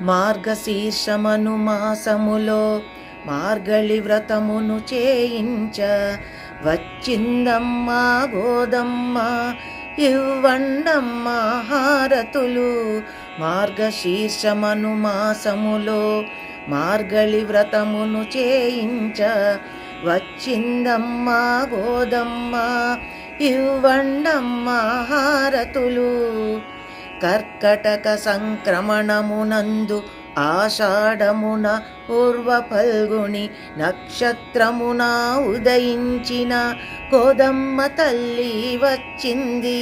మార్గశీర్షమను మాసములో మార్గళి వ్రతమును చేయించ. వచ్చిందమ్మా గోదమ్మ ఇవ్వండమ్మా హారతులు. మార్గశీర్షమను మాసములో మార్గళి వ్రతమును చేయించ. వచ్చిందమ్మా గోదమ్మ ఇవ్వండమ్మా హారతులు. కర్కటక సంక్రమణమునందు ఆషాఢమున పూర్వ ఫల్గుని నక్షత్రమున ఉదయించిన కోదమ్మ తల్లి వచ్చింది.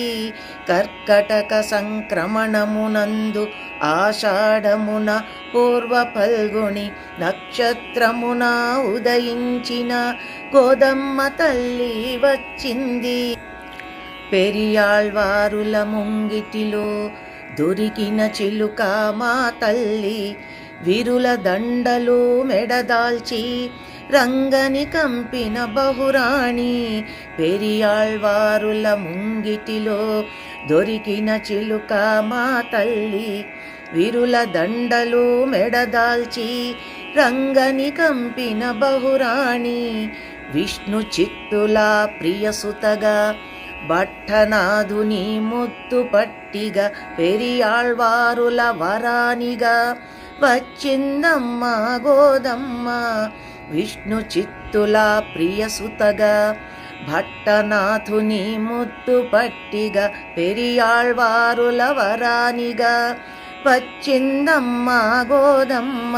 కర్కటక సంక్రమణమునందు ఆషాఢమున పూర్వ ఫల్గుని నక్షత్రమున ఉదయించిన కోదమ్మ తల్లి వచ్చింది. పెరియాళ్వారుల ముంగిటిలో దొరికిన చిలుక మా తల్లి విరుల దండలు మెడదాల్చి రంగని కంపిన బహురాణి పెరియాళ్వారుల ముంగిటిలో దొరికిన చిలుక మా తల్లి విరుల దండలు మెడదాల్చి రంగని కంపిన బహురాణి విష్ణు చిత్తుల ప్రియసుతగా భట్టనాదుని ముత్తు పట్టిగా పెరియాళ్వారుల వరానిగా. వచ్చిందమ్మ గోదమ్మ విష్ణు చిత్తుల ప్రియసుతగా. భట్టనాథుని ముత్తు పట్టిగా పెరియాళ్వారుల వరానిగా. వచ్చిందమ్మ గోదమ్మ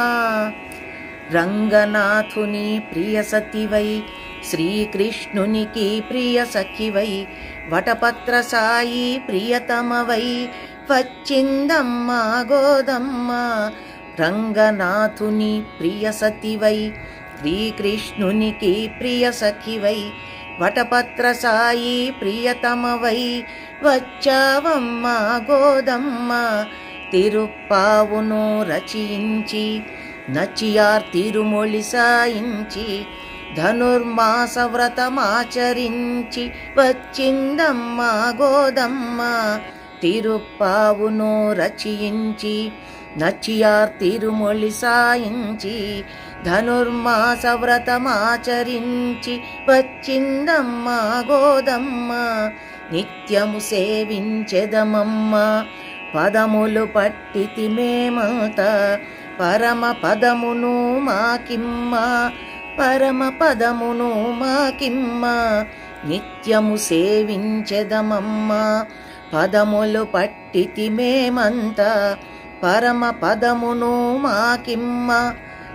రంగనాథుని ప్రియ సతివై శ్రీకృష్ణునికి ప్రియ సఖివై వటపత్ర సాయి ప్రియతమవై వచ్చిందమ్మ గోదమ్మ రంగనాథుని ప్రియ సతివై శ్రీకృష్ణునికి ప్రియ సఖివై వటపత్ర సాయి ప్రియతమవై వచ్చావమ్మ గోదమ్మ తిరుప్పావును రచించి నచియార్ తిరుమొళి సాయించి ధనుర్మాస వ్రతమాచరించి వచ్చిందమ్మ గోదమ్మ. తిరుప్పావును రచయించి నచియార్ తిరుమొళి సాయించి ధనుర్మాస వ్రతమాచరించి వచ్చిందమ్మ గోదమ్మ. నిత్యము సేవించెదమమ్మ పదములు పట్టితి మేమత. పరమ పదమును మాకిమ్మ పరమ పదమును మాకిమ్మ నిత్యము సేవించెదమమ్మ. పదములు పట్టితి మేమంత పరమ పదమును మాకిమ్మ.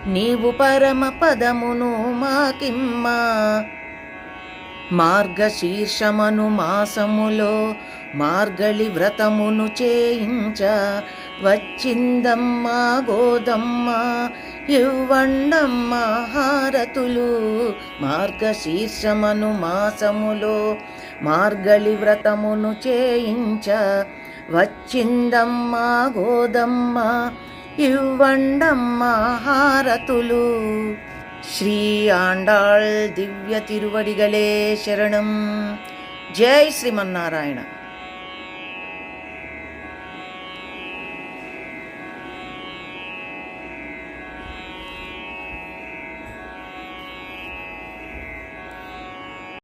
నీవు పరమ పదమును మాకిమ్మ. మార్గశీర్షమను మాసములో మార్గళి వ్రతమును చేయించ. వచ్చిందమ్మా గోదమ్మ ఇవ్వండమ్మ హారతులు మార్గశీర్షమను మాసములో మార్గళి వ్రతమును చేయించ వచ్చిందమ్మా గోదమ్మ ఇవ్వండమ్మ హారతులు శ్రీ ఆండాళ్ దివ్య తిరువడిగలే శరణం. జై శ్రీమన్నారాయణ.